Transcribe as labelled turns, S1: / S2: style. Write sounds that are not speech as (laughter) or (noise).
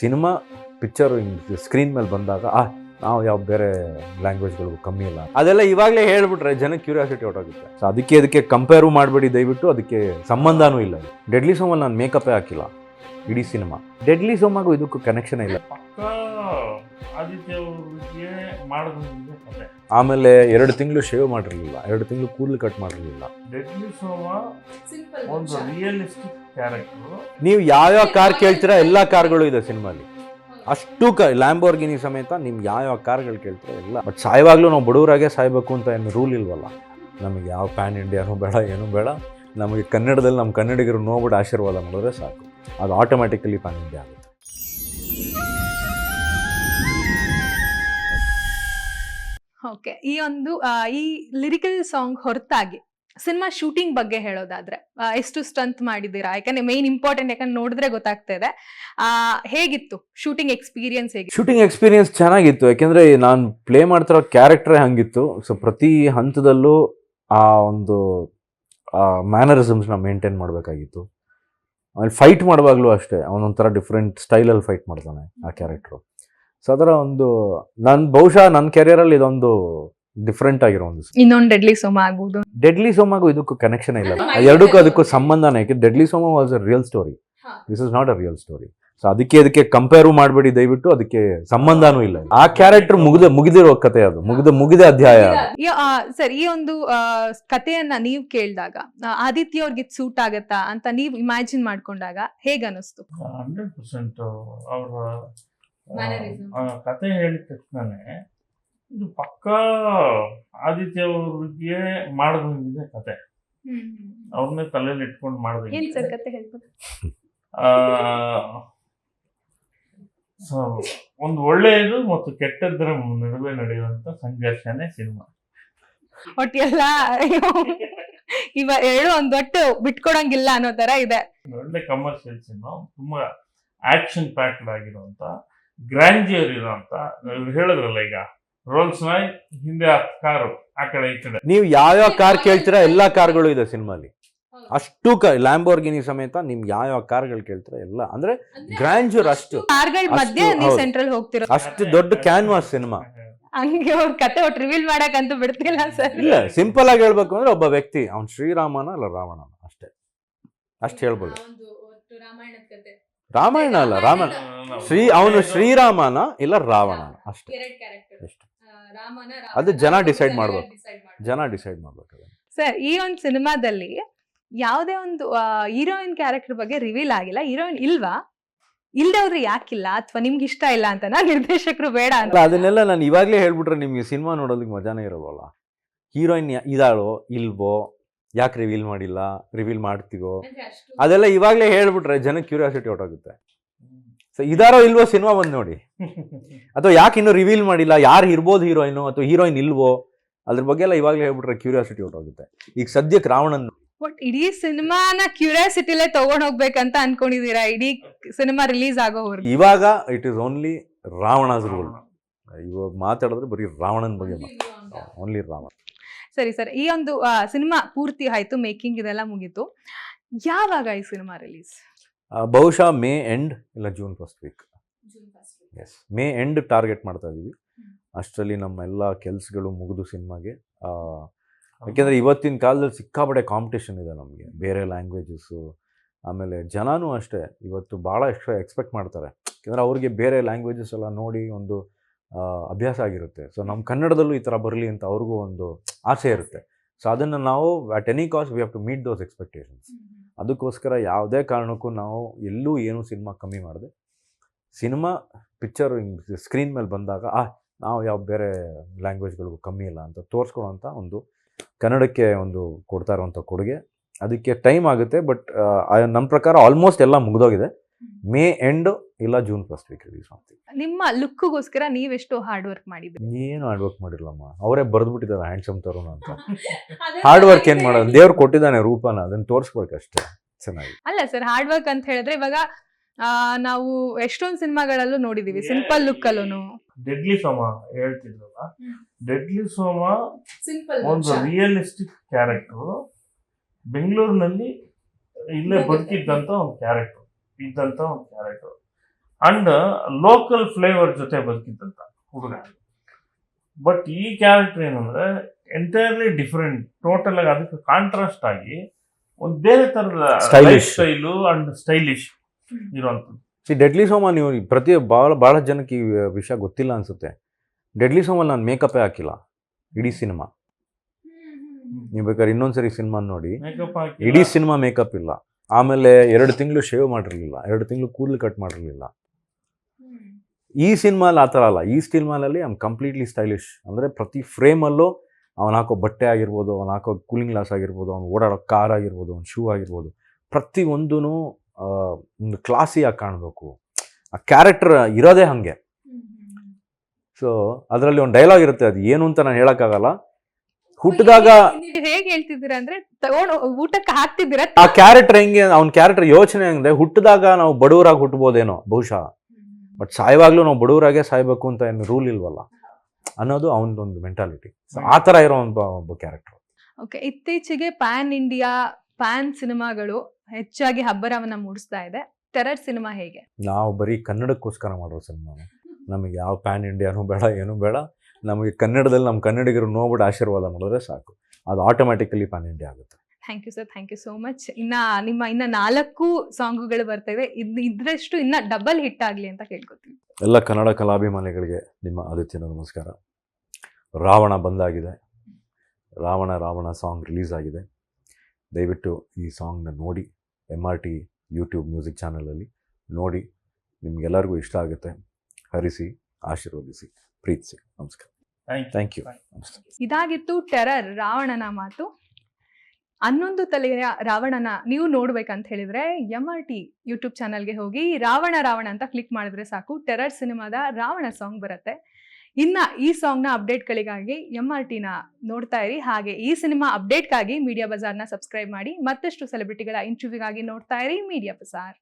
S1: Cinema picture screen ಮೇಲೆ ಬಂದಾಗ, ಆ, ನಾವು ಯಾವ ಬೇರೆ ಲ್ಯಾಂಗ್ವೇಜ್ಗಳಿಗೂ ಕಮ್ಮಿ ಇಲ್ಲ. ಅದೆಲ್ಲ ಇವಾಗಲೇ ಹೇಳ್ಬಿಟ್ರೆ ಜನಕ್ಕೆ ಕ್ಯೂರಿಯಾಸಿಟಿ ಹೊರಟೋಗುತ್ತೆ. ಸೊ ಅದಕ್ಕೆ ಅದಕ್ಕೆ ಕಂಪೇರು ಮಾಡಬೇಡಿ ದಯವಿಟ್ಟು, ಅದಕ್ಕೆ ಸಂಬಂಧನೂ ಇಲ್ಲ. ಡೆಡ್ಲಿ ಸೋಮಲ್ಲಿ ನಾನು ಮೇಕಪ್ಪೇ ಹಾಕಿಲ್ಲ. ಇಡೀ ಸಿನಿಮಾ. ಡೆಡ್ಲಿ ಸೋಮಾಗೂ ಇದಕ್ಕೂ ಕನೆಕ್ಷನ್ ಇಲ್ಲ. ಆಮೇಲೆ ಎರಡು ತಿಂಗಳು ಶೇವ್ ಮಾಡಿರಲಿಲ್ಲ. ಎರಡು ತಿಂಗಳು ಕೂದಲು ಕಟ್ ಮಾಡಿರಲಿಲ್ಲ.
S2: ಡೆಡ್ಲಿ ಸೋಮ ಒಂದು ರಿಯಲಿಸ್ಟಿಕ್ ಕ್ಯಾರೆಕ್ಟರ್
S1: ನೀವು ಯಾವ್ಯಾವ ಕಾರ್ ಕೇಳ್ತೀರಾ ಎಲ್ಲ ಕಾರ್ಗಳು ಇದೆ ಸಿನಿಮಾಲಿ. ಅಷ್ಟು ಕ ಲ್ಯಾಂಬೋರ್ಗಿನಿ ಸಮೇತ ನಿಮ್ಗೆ ಯಾವ್ಯಾವ ಕಾರ್ಗಳು ಕೇಳ್ತೀರಾ ಎಲ್ಲ. ಬಟ್ ಸಾಯವಾಗ್ಲೂ ನಾವು ಬಡವರಾಗೆ ಸಾಯ್ಬೇಕು ಅಂತ ಏನು ರೂಲ್ ಇಲ್ವಲ್ಲ. ನಮಗೆ ಯಾವ ಪ್ಯಾನ್ ಇಂಡಿಯಾನು ಬೇಡ ಏನೂ ಬೇಡ. ನಮಗೆ ಕನ್ನಡದಲ್ಲಿ ನಮ್ಮ ಕನ್ನಡಿಗರು ನೋಡ್ಬಿಟ್ಟು ಆಶೀರ್ವಾದ ಮಾಡಿದ್ರೆ ಸಾಕು. ಅದು ಆಟೋಮ್ಯಾಟಿಕಲಿ ಪ್ಯಾನ್ ಇಂಡಿಯಾ ಆಗುತ್ತೆ.
S3: ಓಕೆ ಈ ಒಂದು ಈ ಲಿರಿಕಲ್ ಸಾಂಗ್ ಹೊರತಾಗಿ ಸಿನಿಮಾ ಶೂಟಿಂಗ್ ಬಗ್ಗೆ ಹೇಳೋದಾದ್ರೆ ಎಷ್ಟು ಸ್ಟಂತ್ ಮಾಡಿದ್ದೀರಾ? ಯಾಕಂದ್ರೆ ಮೇನ್ ಇಂಪಾರ್ಟೆಂಟ್ ಯಾಕಂದ್ರೆ ನೋಡಿದ್ರೆ ಗೊತ್ತಾಗ್ತಾ ಇದೆ. ಹೇಗಿತ್ತು ಶೂಟಿಂಗ್ ಎಕ್ಸ್ಪೀರಿಯನ್ಸ್ ಹೇಗೆ
S1: ಶೂಟಿಂಗ್ ಎಕ್ಸ್ಪೀರಿಯನ್ಸ್ ಚೆನ್ನಾಗಿತ್ತು ಯಾಕೆಂದ್ರೆ ನಾನು ಪ್ಲೇ ಮಾಡ್ತಿರೋ ಕ್ಯಾರೆಕ್ಟ್ರೇ ಹಂಗಿತ್ತು. ಸೊ ಪ್ರತಿ ಹಂತದಲ್ಲೂ ಆ ಒಂದು ಮ್ಯಾನರಿಸಮ್ಸ್ನ ಮೇಂಟೈನ್ ಮಾಡಬೇಕಾಗಿತ್ತು. ಆಮೇಲೆ ಫೈಟ್ ಮಾಡುವಾಗಲೂ ಅಷ್ಟೇ ಅವನೊಂಥರ ಡಿಫ್ರೆಂಟ್ ಸ್ಟೈಲಲ್ಲಿ ಫೈಟ್ ಮಾಡ್ತಾನೆ ಆ ಕ್ಯಾರೆಕ್ಟ್ರು ಸೊ ಅದರ ಒಂದು ನನ್ನ ಬಹುಶಃ ನನ್ನ ಕೆರಿಯರಲ್ಲಿ ಇದೊಂದು ಡಿಫ್ರೆಂಟ್ ಆಗಿರೋ ಒಂದು
S3: ಇನ್ನೊಂದು ಡೆಡ್ಲಿ ಸೋಮ ಆಗ್ಬೋದು.
S1: ಡೆಡ್ಲಿ ಸೋಮಾಗೂ ಇದಕ್ಕೂ ಕನೆಕ್ಷನ್ ಇಲ್ಲ. (laughs) ಎರಡಕ್ಕೂ ಅದಕ್ಕೂ ಸಂಬಂಧನೇ ಯಾಕೆ deadly Soma was a real story. This is not a real story so ಅದಕ್ಕೆ ಅದಕ್ಕೆ ಕಂಪೇರು ಮಾಡಬೇಡಿ ದಯವಿಟ್ಟು ಅದಕ್ಕೆ ಸಂಬಂಧನೂ ಇಲ್ಲ ಆ ಕ್ಯಾರೆಕ್ಟರ್ ಮುಗಿದ ಮುಗಿದಿರೋ ಕತೆ ಅದು. ಮುಗಿದ ಮುಗಿದ ಅಧ್ಯಾಯ
S3: ಸರ್ ಈ ಒಂದು ಕಥೆಯನ್ನ ನೀವು ಕೇಳಿದಾಗ ಆದಿತ್ಯ ಅವ್ರಿಗೆ ಸೂಟ್ ಆಗತ್ತಾ ಅಂತ ನೀವು ಇಮ್ಯಾಜಿನ್ ಮಾಡ್ಕೊಂಡಾಗ ಹೇಗ ಅನಿಸ್ತು
S2: ಹಂಡ್ರೆಡ್ ಪರ್ಸೆಂಟ್ ಅವರ. ಕತೆ ಹೇಳಿದ ತಕ್ಷಣ ಇದು ಪಕ್ಕ ಆದಿತ್ಯ ಅವ್ರಿಗೆ ಮಾಡಿದ ಕತೆ. ಅವ್ರನ್ನೇ ತಲೆಯಲ್ಲಿ ಇಟ್ಕೊಂಡು
S3: ಏನ್ ಆ
S2: ಸೊ ಒಂದು ಒಳ್ಳೆಯದು ಮತ್ತು ಕೆಟ್ಟದ್ದರ ನಡುವೆ ನಡೆಯುವಂತ ಸಂಘರ್ಷನೇ ಸಿನಿಮಾ.
S3: ಒಟ್ಟು ಎಲ್ಲ ಇವ ಎರಡು ಒಂದ್ ಒಟ್ಟು ಬಿಟ್ಕೊಡಂಗಿಲ್ಲ ಅನ್ನೋ ತರ ಇದೆ.
S2: ಒಳ್ಳೆ ಕಮರ್ಷಿಯಲ್ ಸಿನಿಮಾ ತುಂಬಾ ಆಕ್ಷನ್ ಪ್ಯಾಕ್ಡ್ ಆಗಿರುವಂತ ಗ್ರ್ಯಾಂಡಿಯರ್ ಇರುವಂತ ಹೇಳಿದ್ರಲ್ಲ ಈಗ ರೋಲ್ಸ್ ನಾಯ್ ಹಿಂದೆ ಕಾರು ಆ ಕಡೆ ಈ ಕಡೆ.
S1: ನೀವು ಯಾವ್ಯಾವ ಕಾರ್ ಕೇಳ್ತೀರಾ ಎಲ್ಲಾ ಕಾರ್ಗಳು ಇದೆ ಸಿನಿಮಾಲಿ. ಅಷ್ಟು ಕ ಲ್ಯಾಂಬೋರ್ಗಿನಿ ಸಮೇತ ನಿಮ್ ಯಾವ ಯಾವ ಕಾರ್ಗಳು ಕೇಳ್ತಾರೆ ಎಲ್ಲ ಅಂದ್ರೆ ಗ್ರ್ಯಾಂಜೂರ್ ಅಷ್ಟು
S3: ಕಾರ್ಗಳ
S1: ಅಷ್ಟು-
S3: ಮಧ್ಯೆ ನೀವು. ಸೆಂಟ್ರಲ್ ಹೋಗ್ತಿರೋ
S1: ಅಷ್ಟು ದೊಡ್ಡ ಕ್ಯಾನ್ವಾಸ್ ಸಿನಿಮಾ
S3: ಹಂಗೆ ಅವ್ರ ಕತೆ ಒಟ್ಟು ರಿವೀಲ್ ಮಾಡಕ್ಕಂತೂ ಬಿಡ್ತಿಲ್ಲ ಸರ್
S1: ಇಲ್ಲ ಸಿಂಪಲ್ ಆಗಿ ಹೇಳ್ಬೇಕು ಅಂದ್ರೆ ಒಬ್ಬ ವ್ಯಕ್ತಿ ಅವ್ನು ಶ್ರೀರಾಮನ ಅಲ್ಲ ರಾವಣನ ಅಷ್ಟೇ. ಅಷ್ಟು ಹೇಳ್ಬೋದು. ರಾಮಾಯಣ ಅಲ್ಲ ರಾಮ ಶ್ರೀ ಅವನು ಶ್ರೀರಾಮನ ಇಲ್ಲ ರಾವಣನ ಅಷ್ಟೇ. ಎಷ್ಟು? ಅದು ಜನ ಡಿಸೈಡ್ ಮಾಡ್ಬೇಕು. ಜನ ಡಿಸೈಡ್ ಮಾಡ್ಬೇಕು.
S3: ಸರ್ ಈ ಒಂದು ಸಿನಿಮಾದಲ್ಲಿ ಯಾವುದೇ ಒಂದು ಹೀರೋಯಿನ್ ಕ್ಯಾರೆಕ್ಟರ್ ಬಗ್ಗೆ ರಿವೀಲ್ ಆಗಿಲ್ಲ. ಹೀರೋಯಿನ್ ಇಲ್ವಾ? ಇಲ್ದವ್ರು ಯಾಕಿಲ್ಲ? ಅಥವಾ ನಿಮ್ಗೆ ಇಷ್ಟ ಇಲ್ಲ ಅಂತನಾ ನಿರ್ದೇಶಕರು ಬೇಡ ಅಂತ
S1: ಅದನ್ನೆಲ್ಲ ನಾನು ಇವಾಗಲೇ ಹೇಳ್ಬಿಟ್ರೆ ನಿಮ್ಗೆ ಸಿನಿಮಾ ನೋಡೋದಕ್ಕೆ ಮಜಾನೇ ಇರೋದಲ್ಲ ಹೀರೋಯಿನ್ ಇದಾಳೋ? ಇಲ್ವೋ? ಯಾಕೆ ರಿವೀಲ್ ಮಾಡಿಲ್ಲ? ರಿವೀಲ್ ಮಾಡ್ತೀವೋ? ಅದೆಲ್ಲ ಇವಾಗಲೇ ಹೇಳ್ಬಿಟ್ರೆ ಜನ ಕ್ಯೂರಿಯಾಸಿಟಿ ಹೊಟ್ಟೋಗುತ್ತೆ ಸೊ ಇದಾರೋ ಇಲ್ವೋ ಸಿನಿಮಾ ಬಂದು ನೋಡಿ. ಅಥವಾ ಯಾಕೆ ಇನ್ನೂ ರಿವೀಲ್ ಮಾಡಿಲ್ಲ? ಯಾರು ಇರ್ಬೋದು ಹೀರೋಯಿನು ಅಥವಾ ಹೀರೋಯಿನ್ ಇಲ್ವೋ? ಅದ್ರ ಬಗ್ಗೆ ಎಲ್ಲ ಇವಾಗಲೇ ಹೇಳ್ಬಿಟ್ರೆ ಕ್ಯೂರಿಯಾಸಿಟಿ ಹೊಟ್ಟೋಗುತ್ತೆ ಈಗ ಸದ್ಯಕ್ಕೆ ರಾವಣನ್
S3: ಬಟ್ ಇಡೀ ಸಿನಿಮಾನ ಕ್ಯೂರಿಯಾಸಿಟಿಲೇ ತಗೊಂಡ್ ಹೋಗ್ಬೇಕಂತ ಅನ್ಕೊಂಡಿದೀರಾ? ಇಡೀ ಸಿನಿಮಾ ರಿಲೀಸ್ ಆಗೋವರೆಗೂ
S1: ಇವಾಗ it is only Ravana's rule ಇವಾಗ ಮಾತಾಡಿದ್ರೆ ಬರೀ ರಾವಣನ ಬಗ್ಗೆ ಓನ್ಲಿ ರಾವಣ.
S3: ಸರಿ ಸರ್. ಈ ಒಂದು ಸಿನಿಮಾ ಪೂರ್ತಿ ಆಯ್ತು ಮೇಕಿಂಗ್ ಇದೆಲ್ಲ ಮುಗೀತು. ಯಾವಾಗ ಈ ಸಿನಿಮಾ ರಿಲೀಸ್?
S1: ಬಹುಶಃ ಮೇ ಎಂಡ್ ಇಲ್ಲ June first week yes May end target ಮಾಡ್ತಾ ಇದ್ದೀವಿ ಅಷ್ಟರಲ್ಲಿ ನಮ್ಮ ಎಲ್ಲ ಕೆಲಸಗಳು ಮುಗಿದು ಸಿನಿಮಾಗೆ ಯಾಕೆಂದರೆ ಇವತ್ತಿನ ಕಾಲದಲ್ಲಿ ಸಿಕ್ಕಾಪಟ್ಟೆ ಕಾಂಪಿಟೇಷನ್ ಇದೆ ನಮಗೆ ಬೇರೆ ಲ್ಯಾಂಗ್ವೇಜಸ್ಸು ಆಮೇಲೆ ಜನನೂ ಅಷ್ಟೇ ಇವತ್ತು ಭಾಳ ಎಷ್ಟು ಎಕ್ಸ್ಪೆಕ್ಟ್ ಮಾಡ್ತಾರೆ. ಯಾಕೆಂದರೆ ಅವ್ರಿಗೆ ಬೇರೆ ಲ್ಯಾಂಗ್ವೇಜಸ್ ಎಲ್ಲ ನೋಡಿ ಒಂದು ಅಭ್ಯಾಸ ಆಗಿರುತ್ತೆ. ಸೊ ನಮ್ಮ ಕನ್ನಡದಲ್ಲೂ ಈ ಥರ ಬರಲಿ ಅಂತ ಅವ್ರಿಗೂ ಒಂದು ಆಸೆ ಇರುತ್ತೆ. ಸೊ ಅದನ್ನು ನಾವು at any cost we have to meet those expectations ಅದಕ್ಕೋಸ್ಕರ ಯಾವುದೇ ಕಾರಣಕ್ಕೂ ನಾವು ಎಲ್ಲೂ ಏನೂ ಸಿನಿಮಾ ಕಮ್ಮಿ ಮಾಡಿದೆ ಸಿನಿಮಾ ಪಿಕ್ಚರ್ ಸ್ಕ್ರೀನ್ ಮೇಲೆ ಬಂದಾಗ ಆ ನಾವು ಯಾವ ಬೇರೆ ಲ್ಯಾಂಗ್ವೇಜ್ಗಳಿಗೂ ಕಮ್ಮಿ ಇಲ್ಲ ಅಂತ ತೋರಿಸ್ಕೊಳೋಂಥ ಒಂದು ಕನ್ನಡಕ್ಕೆ ಒಂದು ಕೊಡ್ತಾ ಇರುವಂಥ ಕೊಡುಗೆ. ಅದಕ್ಕೆ ಟೈಮ್ ಆಗುತ್ತೆ ಬಟ್ ನಮ್ಮ ಪ್ರಕಾರ ಆಲ್ಮೋಸ್ಟ್ ಎಲ್ಲ ಮುಗಿದೋಗಿದೆ. ಮೇ ಎಂಡ್ ಇಲ್ಲ ಜೂನ್ ಫಸ್ಟ್ ವೀಕ್ ರಿಲೀಸ್ ಮಾಡ್ತೀವಿ
S3: ನಿಮ್ಮ ಲುಕ್ಗೋಸ್ಕರ ನೀವೆಷ್ಟು ಹಾರ್ಡ್ ವರ್ಕ್ ಮಾಡಿದ್ರಿ
S1: ಏನು ಹಾರ್ಡ್ ವರ್ಕ್ ಮಾಡಿಲ್ಲಮ್ಮ ಅವರೇ ಬರೆದ್ಬಿಟ್ಟಿದ್ದಾರೆ ಹ್ಯಾಂಡ್ಸಮ್ ತರುಣ ಅಂತ. ಹಾರ್ಡ್ ವರ್ಕ್ ಏನು ಮಾಡೋದು? ದೇವ್ರು ಕೊಟ್ಟಿದ್ದಾನೆ ರೂಪನ ಅದನ್ನು ತೋರಿಸ್ಬೇಕಷ್ಟೇ ಚೆನ್ನಾಗಿ.
S3: ಅಲ್ಲ ಸರ್ ಹಾರ್ಡ್ ವರ್ಕ್ ಅಂತ ಹೇಳಿದ್ರೆ ಇವಾಗ ನಾವು ಎಷ್ಟೊಂದು ಸಿನಿಮಾಗಳಲ್ಲೂ ನೋಡಿದೀವಿ ಸಿಂಪಲ್ ಲುಕ್ ಅಲ್ಲೂ
S2: ಡೆಡ್ಲಿ ಸಮ ಹೇಳ್ತಿದ್ರಲ್ಲ. ಡೆಡ್ಲಿ ಸೋಮ ಒಂದು ರಿಯಲಿಸ್ಟಿಕ್ ಕ್ಯಾರೆಕ್ಟರ್ ಬೆಂಗಳೂರಿನಲ್ಲಿ ಇಲ್ಲೇ ಬದುಕಿದ್ದಂತ ಒಂದು ಕ್ಯಾರೆಕ್ಟರ್ ಇದ್ದಂತ ಒಂದು ಕ್ಯಾರೆಕ್ಟರ್ ಅಂಡ್ ಲೋಕಲ್ ಫ್ಲೇವರ್ ಜೊತೆ ಬದುಕಿದ್ದಂತ ಹುಡುಗ. ಬಟ್ ಈ ಕ್ಯಾರೆಕ್ಟರ್ ಏನಂದ್ರೆ ಎಂಟೈರ್ಲಿ ಡಿಫ್ರೆಂಟ್ ಟೋಟಲ್ ಆಗಿ ಅದಕ್ಕೆ ಕಾಂಟ್ರಾಸ್ಟ್ ಆಗಿ ಒಂದು ಬೇರೆ ತರದ
S1: ಸ್ಟೈಲಿಶ್
S2: ಸ್ಟೈಲು ಅಂಡ್ ಸ್ಟೈಲಿಶ್ ಇರುವಂಥದ್ದು.
S1: ಸಿ ಡೆಡ್ಲಿ ಸೋಮ ನೀವು ಪ್ರತಿ ಭಾಳ ಭಾಳ ಜನಕ್ಕೆ ಈ ವಿಷಯ ಗೊತ್ತಿಲ್ಲ ಅನ್ಸುತ್ತೆ. ಡೆಡ್ಲಿ ಸೋಮಲ್ಲಿ ನಾನು ಮೇಕಪ್ಪೇ ಹಾಕಿಲ್ಲ ಇಡೀ ಸಿನಿಮಾ ನೀವು ಬೇಕಾದ್ರೆ ಇನ್ನೊಂದ್ಸರಿ ಸಿನಿಮಾ ನೋಡಿ. ಇಡೀ ಸಿನಿಮಾ ಮೇಕಪ್ ಇಲ್ಲ. ಆಮೇಲೆ ಎರಡು ತಿಂಗಳು ಶೇವ್ ಮಾಡಿರಲಿಲ್ಲ ಎರಡು ತಿಂಗಳು ಕೂದಲು ಕಟ್ ಮಾಡಿರಲಿಲ್ಲ. ಈ ಸಿನಿಮಾಲಿ ಆ ಥರ ಅಲ್ಲ. ಈ ಸಿನಿಮಾಲಲ್ಲಿ ಆಮ್ ಕಂಪ್ಲೀಟ್ಲಿ ಸ್ಟೈಲಿಶ್ ಅಂದರೆ ಪ್ರತಿ ಫ್ರೇಮಲ್ಲೂ ಅವನು ಹಾಕೋ ಬಟ್ಟೆ ಆಗಿರ್ಬೋದು ಅವ್ನು ಹಾಕೋ ಕೂಲಿಂಗ್ ಗ್ಲಾಸ್ ಆಗಿರ್ಬೋದು ಅವ್ನು ಓಡಾಡೋ ಕಾರ್ ಆಗಿರ್ಬೋದು ಅವ್ನ ಶೂ ಆಗಿರ್ಬೋದು ಪ್ರತಿ ಒಂದೂ ಒಂದು ಕ್ಲಾಸಿಯಾಗಿ ಕಾಣಬೇಕು. ಆ ಕ್ಯಾರೆಕ್ಟರ್ ಇರೋದೇ ಹಾಗೆ. ಸೊ ಅದರಲ್ಲಿ ಒಂದು ಡೈಲಾಗ್ ಇರುತ್ತೆ. ಅದು ಏನು ಅಂತ ನಾನು ಹೇಳಕ್ಕಾಗಲ್ಲ. ಹುಟ್ಟಿದಾಗ
S3: ಹೇಗೆ ಹೇಳ್ತಿದ್ದೀರಾ ಅಂದ್ರೆ ತಗೊಂಡು ಊಟಕ್ಕೆ ಹಾಕ್ತಿದ್ದೀರಾ?
S1: ಆ ಕ್ಯಾರೆಕ್ಟರ್ ಹೆಂಗೆ ಅವ್ನ ಕ್ಯಾರೆಕ್ಟರ್ ಯೋಚನೆ ಅಂದ್ರೆ ಹುಟ್ಟಿದಾಗ ನಾವು ಬಡವರಾಗಿ ಹುಟ್ಟಬೋದೇನೋ ಬಹುಶಃ. ಬಟ್ ಸಾಯುವಾಗ್ಲೂ ನಾವು ಬಡವರಾಗೆ ಸಾಯ್ಬೇಕು ಅಂತ ಏನು ರೂಲ್ ಇಲ್ವಲ್ಲ? ಅನ್ನೋದು ಅವನದೊಂದು ಮೆಂಟಾಲಿಟಿ ಆ ಥರ ಇರೋ ಒಬ್ಬ ಕ್ಯಾರೆಕ್ಟರ್
S3: ಓಕೆ ಇತ್ತೀಚೆಗೆ ಪ್ಯಾನ್ ಇಂಡಿಯಾ ಪ್ಯಾನ್ ಸಿನಿಮಾಗಳು ಹೆಚ್ಚಾಗಿ ಹಬ್ಬರವನ್ನ ಮೂಡಿಸ್ತಾ ಇದೆ. ಟೆರರ್ ಸಿನಿಮಾ ಹೇಗೆ?
S1: ನಾವು ಬರೀ ಕನ್ನಡಕ್ಕೋಸ್ಕರ ಮಾಡೋ ಸಿನಿಮಾ ನಮಗೆ ಯಾವ ಪ್ಯಾನ್ ಇಂಡಿಯಾನೂ ಬೇಡ ಏನೂ ಬೇಡ. ನಮಗೆ ಕನ್ನಡದಲ್ಲಿ ನಮ್ಮ ಕನ್ನಡಿಗರು ನೋಡ್ಬಿಟ್ಟು ಆಶೀರ್ವಾದ ಮಾಡಿದ್ರೆ ಸಾಕು. ಅದು ಆಟೋಮ್ಯಾಟಿಕಲಿ ಪ್ಯಾನ್ ಇಂಡಿಯಾ ಆಗುತ್ತೆ.
S3: Thank you sir thank you so much ಇನ್ನ ನಿಮ್ಮ ಇನ್ನ ನಾಲ್ಕು ಸಾಂಗ್ಗಳು ಬರ್ತಾ ಇದೆ ಇದ್ ಇದ್ರಷ್ಟು ಇನ್ನ ಡಬಲ್ ಹಿಟ್ ಆಗಲಿ ಅಂತ ಕೇಳ್ಕೊತೀನಿ.
S1: ಎಲ್ಲ ಕನ್ನಡ ಕಲಾಭಿಮಾನಿಗಳಿಗೆ ನಿಮ್ಮ ಆದಿತ್ಯನ ನಮಸ್ಕಾರ. ರಾವಣ ಬಂದಾಗಿದೆ. ರಾವಣ ರಾವಣ ಸಾಂಗ್ ರಿಲೀಸ್ ಆಗಿದೆ. ದಯವಿಟ್ಟು ಈ ಸಾಂಗ್ನ ನೋಡಿ. M R T YouTube music ಚಾನಲಲ್ಲಿ ನೋಡಿ. ನಿಮಗೆಲ್ಲರಿಗೂ ಇಷ್ಟ ಆಗುತ್ತೆ. ಹರಿಸಿ ಆಶೀರ್ವದಿಸಿ ಪ್ರೀತಿಸಿ. ನಮಸ್ಕಾರ.
S2: ಥ್ಯಾಂಕ್ ಯು
S1: ಥ್ಯಾಂಕ್ ಯು
S3: ಇದಾಗಿತ್ತು ಟೆರರ್ ರಾವಣನ ಮಾತು. ಹನ್ನೊಂದು ತಲೆಯ ರಾವಣನ ನೀವು ನೋಡ್ಬೇಕಂತ ಹೇಳಿದ್ರೆ ಎಂ ಆರ್ ಟಿ ಯೂಟ್ಯೂಬ್ ಚಾನಲ್ಗೆ ಹೋಗಿ ರಾವಣ ರಾವಣ ಅಂತ ಕ್ಲಿಕ್ ಮಾಡಿದ್ರೆ ಸಾಕು. ಟೆರರ್ ಸಿನಿಮಾದ ರಾವಣ ಸಾಂಗ್ ಬರುತ್ತೆ. ಇನ್ನ ಈ ಸಾಂಗ್ನ ಅಪ್ಡೇಟ್ಗಳಿಗಾಗಿ ಎಂ ಆರ್ ಟಿನ ನೋಡ್ತಾ ಇರಿ. ಹಾಗೆ ಈ ಸಿನಿಮಾ ಅಪ್ಡೇಟ್ಗಾಗಿ ಮೀಡಿಯಾ ಬಜಾರ್ನ ಸಬ್ಸ್ಕ್ರೈಬ್ ಮಾಡಿ ಮತ್ತಷ್ಟು ಸೆಲೆಬ್ರಿಟಿಗಳ ಇಂಟರ್ವ್ಯೂಗಾಗಿ ನೋಡ್ತಾ ಇರಿ. ಮೀಡಿಯಾ ಬಜಾರ್